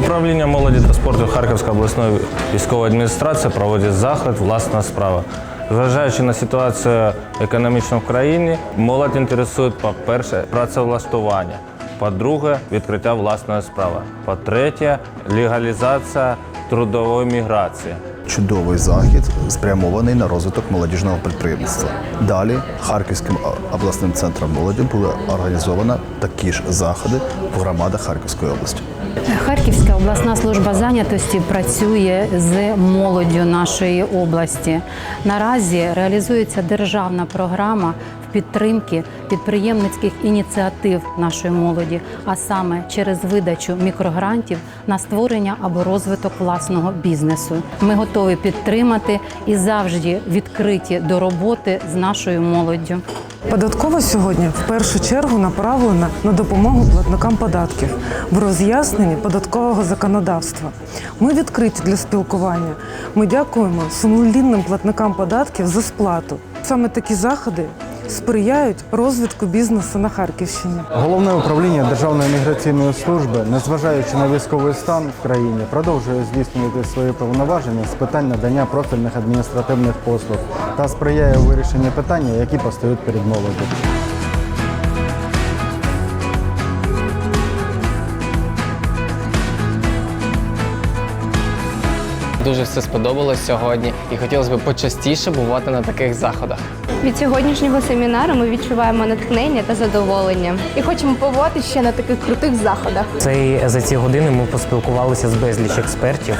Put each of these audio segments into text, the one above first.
управління молоді та спорту Харківської обласної військової адміністрації проводить захід власна справа. Зважаючи на ситуацію економічну в країні, молодь інтересує, по-перше, працевлаштування, по-друге, відкриття власної справи, по-третє, легалізація трудової міграції. Чудовий захід спрямований на розвиток молодіжного підприємництва. Далі Харківським обласним центром молоді були організовано такі ж заходи в громадах Харківської області. Харківська обласна служба зайнятості працює з молоддю нашої області. Наразі реалізується державна програма в підтримки підприємницьких ініціатив нашої молоді, а саме через видачу мікрогрантів на створення або розвиток власного бізнесу. Ми готові підтримати і завжди відкриті до роботи з нашою молоддю. Податкова сьогодні в першу чергу направлена на допомогу платникам податків в роз'ясненні податкового законодавства. Ми відкриті для спілкування. Ми дякуємо сумлінним платникам податків за сплату. Саме такі заходи сприяють розвитку бізнесу на Харківщині. Головне управління Державної міграційної служби, незважаючи на військовий стан в країні, продовжує здійснювати свої повноваження з питань надання профільних адміністративних послуг та сприяє у вирішенні питання, які постають перед молоддю. Дуже все сподобалось сьогодні і хотілося б почастіше бувати на таких заходах. Від сьогоднішнього семінару ми відчуваємо натхнення та задоволення. і хочемо побувати ще на таких крутих заходах. Цей за ці години ми поспілкувалися з безліч експертів,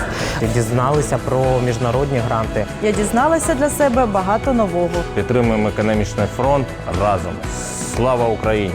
дізналися про міжнародні гранти. Я дізналася для себе багато нового. Підтримуємо економічний фронт разом. Слава Україні!